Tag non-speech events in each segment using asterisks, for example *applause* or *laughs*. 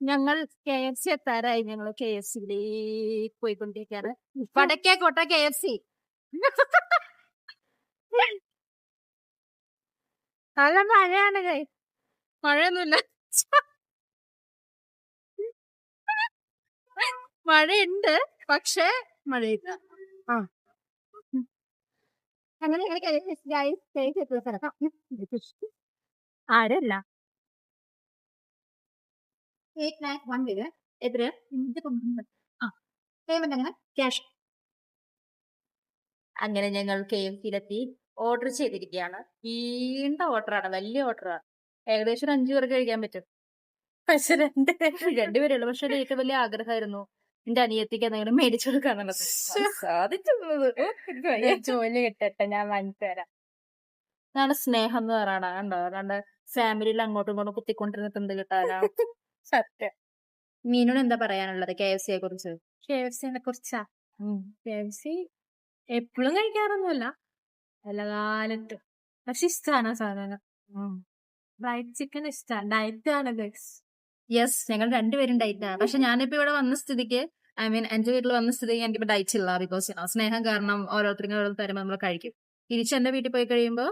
ഞങ്ങൾ K F C എത്താറായി. ഞങ്ങൾ കെ എഫ് സിയിലേക്ക് പോയിക്കൊണ്ടിരിക്കാറ് വടക്കേ കോട്ട കെ എഫ് സി. നല്ല മഴയാണ് കൈ. മഴയൊന്നുമില്ല. മഴയുണ്ട് പക്ഷേ മഴയില്ല. ആ. അങ്ങനെ ഞങ്ങൾ KFC എത്തുന്ന സ്ഥലം. ആരല്ല. എയ്റ്റ് നയൻ വൺ വരിക എത്ര ആ പേയ്മെന്റ് അങ്ങനെ ക്യാഷ് അങ്ങനെ ഞങ്ങൾ കെ എം സിയിലെത്തി ഓർഡർ ചെയ്തിരിക്കുകയാണ്. വീണ്ട ഓർഡറാണ് വലിയ ഓർഡറാണ് ഏകദേശം ഒരു അഞ്ചു പേർക്ക് കഴിക്കാൻ പറ്റും. പക്ഷെ രണ്ട് രണ്ടുപേരുള്ളൂ പക്ഷെ ഏറ്റവും വലിയ ആഗ്രഹമായിരുന്നു എന്റെ അനിയത്തിക്ക് എന്തെങ്കിലും മേടിച്ചു കൊടുക്കാന്നുള്ളത് സാധിച്ചത് ജോലി കിട്ടട്ടെ ഞാൻ വാങ്ങിച്ചു തരാം സ്നേഹം എന്ന് പറയണ കണ്ടോ? അല്ലാണ്ട് ഫാമിലിയിൽ അങ്ങോട്ടും ഇങ്ങോട്ടും കുത്തിക്കൊണ്ടിരുന്നിട്ട് എന്ത് കിട്ടാനാ? സത്യം. മീനോട് എന്താ പറയാനുള്ളത് കെ എഫ് സിയെ കുറിച്ച്? കെ എഫ് സിനെ കുറിച്ചാ? കെ എഫ് സി എപ്പോഴും കഴിക്കാറൊന്നുമല്ല. എല്ലാ കാലത്തും. പക്ഷെ ഇഷ്ടമാണ് സാധനം. ഫ്രൈഡ് ചിക്കൻ ഇഷ്ടമാണ് ഡയറ്റ് ആണ് ഗൈസ് യെസ് ഞങ്ങൾ രണ്ടുപേരും ഡയറ്റ്. ആണ് പക്ഷെ *laughs* ഞാനിപ്പോ ഇവിടെ വന്ന സ്ഥിതിക്ക് ഐ മീൻ എന്റെ വീട്ടിൽ വന്ന സ്ഥിതിക്ക് എനിക്കിപ്പോ ഡയറ്റ് ഇല്ല. ബിക്കോസ് സ്നേഹം കാരണം ഓരോരുത്തർക്കും ഓരോ തരുമ്പോൾ നമ്മൾ കഴിക്കും. തിരിച്ച് എന്റെ വീട്ടിൽ പോയി കഴിയുമ്പോൾ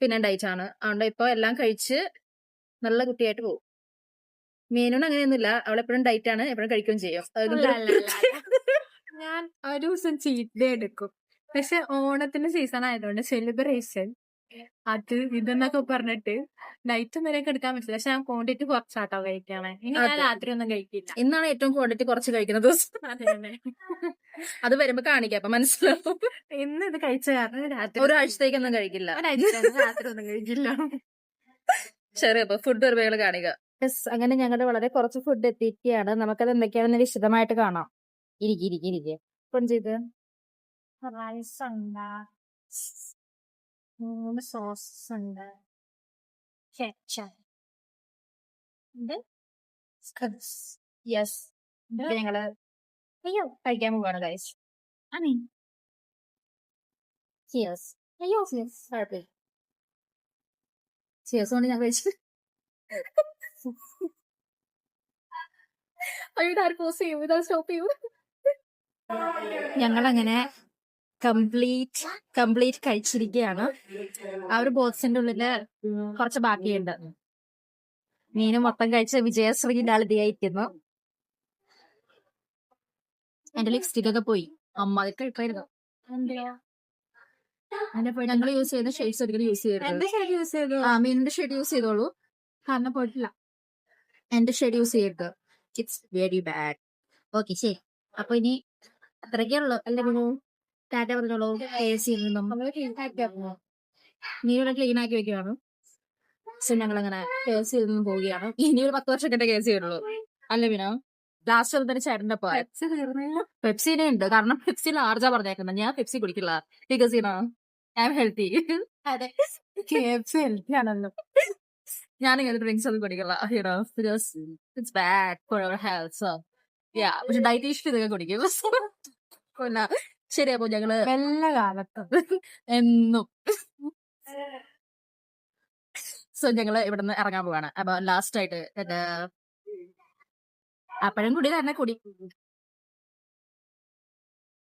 പിന്നെ ഡയറ്റ് ആണ് അതുകൊണ്ട് ഇപ്പൊ എല്ലാം കഴിച്ച് നല്ല കുട്ടിയായിട്ട് പോകും. മീനോട് അങ്ങനെയൊന്നുമില്ല. അവളെപ്പോഴും ഡയറ്റ് ആണ്. എപ്പോഴും കഴിക്കുകയും ചെയ്യും. ഞാൻ ഒരു ദിവസം ചീറ്റ് ഡേ എടുക്കും. പക്ഷെ ഓണത്തിന്റെ സീസൺ ആയതുകൊണ്ട് സെലിബ്രേഷൻ അത് ഇതെന്നൊക്കെ പറഞ്ഞിട്ട് നൈറ്റ് വരെ എടുക്കാൻ പറ്റില്ല. പക്ഷെ ഞാൻ ക്വാണ്ടിറ്റി കുറച്ചാട്ടോ കഴിക്കണേ ഇനി ഞാൻ. രാത്രി ഒന്നും കഴിക്കില്ല. ഇന്നാണ് ഏറ്റവും ക്വാണ്ടിറ്റി കുറച്ച് കഴിക്കുന്ന ദിവസം. അതെ, വരുമ്പോ കാണിക്കാം. അപ്പൊ മനസ്സിലാവും. ഇന്ന് ഇത് കഴിച്ച കാരണം രാത്രി ഒരാഴ്ചത്തേക്കൊന്നും കഴിക്കില്ല. രാത്രി ഒന്നും കഴിക്കില്ല. ശരി അപ്പൊ ഫുഡ് ഒരുപാട് കാണുക യെസ് അങ്ങനെ ഞങ്ങളുടെ വളരെ കുറച്ച് ഫുഡ് എത്തിയിരിക്കുകയാണ് നമുക്കത് എന്തൊക്കെയാണെന്ന് വിശദമായിട്ട് കാണാം. ഇരിക്കി ഇരിക്കി ഇരിക്കെ. ഫോൺ ചെയ്ത്? റൈസ് ഉണ്ട്. മൂന്ന് സോസസ് ഉണ്ട്. യെസ് ഞങ്ങൾ അയ്യോ. കഴിക്കാൻ പോവാണ് ഗൈസ് അനി ചിയേഴ്സ് അയ്യോ. കുഴപ്പമില്ല. ചിയേഴ്സ് കൊണ്ട് ഞാൻ കഴിച്ചു. അയ്യോ അങ്ങനെ ഞങ്ങളങ്ങനെ കംപ്ലീറ്റ് കംപ്ലീറ്റ് കഴിച്ചിരിക്കുകയാണ്. ആ ഒരു ബോക്സിന്റെ ഉള്ളിൽ കുറച്ച് ബാക്കിയുണ്ട്. മീനും മൊത്തം കഴിച്ച വിജയശ്രീന്റെ ആളിതിയായിരിക്കുന്നു എന്റെ ലിപ്സ്റ്റിക് ഒക്കെ പോയി. അമ്മ അതൊക്കെ ഇട്ടായിരുന്നു. ഞങ്ങൾ യൂസ് ചെയ്യുന്ന ഷെയ്ഡ്സ് ഒരിക്കലും യൂസ് ചെയ്യരുത്. ആ മീനിന്റെ ഷെയ്ഡ് യൂസ് ചെയ്തോളൂ. കാരണം പോയിട്ടില്ല. എന്റെ ഷെഡ്യൂസ് ചെയ്യരുത് ഇറ്റ്സ് വെരി ബാഡ് ഓക്കെ ശരി. അപ്പൊ ഇനി അത്രയ്ക്കേ ഉള്ളൂ. അല്ലേ ടാറ്റ പറഞ്ഞോളൂ. എ സി നിന്നും. നീ ഇവിടെ ക്ലീൻ ആക്കി വെക്കുകയാണ് സോ ഞങ്ങൾ അങ്ങനെ കെ എസ് സിയിൽ നിന്നും പോവുകയാണ്. ഇനി ഒരു പത്ത് വർഷം കെ എസ് സി ഉള്ളൂ അല്ലേ പിന്നെ ലാസ്റ്റ് തന്നെ ചേട്ടന്റെ പെപ്സിനെ ഉണ്ട്. കാരണം പെപ്സി ലാർജാ പറഞ്ഞേക്കുന്നത്. ഞാൻ പെപ്സി കുടിക്കില്ല. Because you know I am healthy അതെ. കെ എഫ് സി ഹെൽത്തി ആണല്ലോ. ഞാൻ ഇങ്ങനെ ഡ്രിങ്ക്സ് ഒന്നും കുടിക്കില്ല. You because it's bad for our health so yeah പക്ഷെ ഡയറ്റീഷ്യൻ ഇതൊക്കെ കുടിക്കും. *laughs* പിന്നെ ശരി അപ്പൊ ഞങ്ങൾ എല്ലാ കാലത്ത്. എന്നും. *laughs* സോ ഞങ്ങൾ ഇവിടുന്ന് ഇറങ്ങാൻ പോവാണ്. അപ്പൊ ലാസ്റ്റ് ആയിട്ട് എന്റെ അപ്പഴും കൂടി തന്നെ കുടി.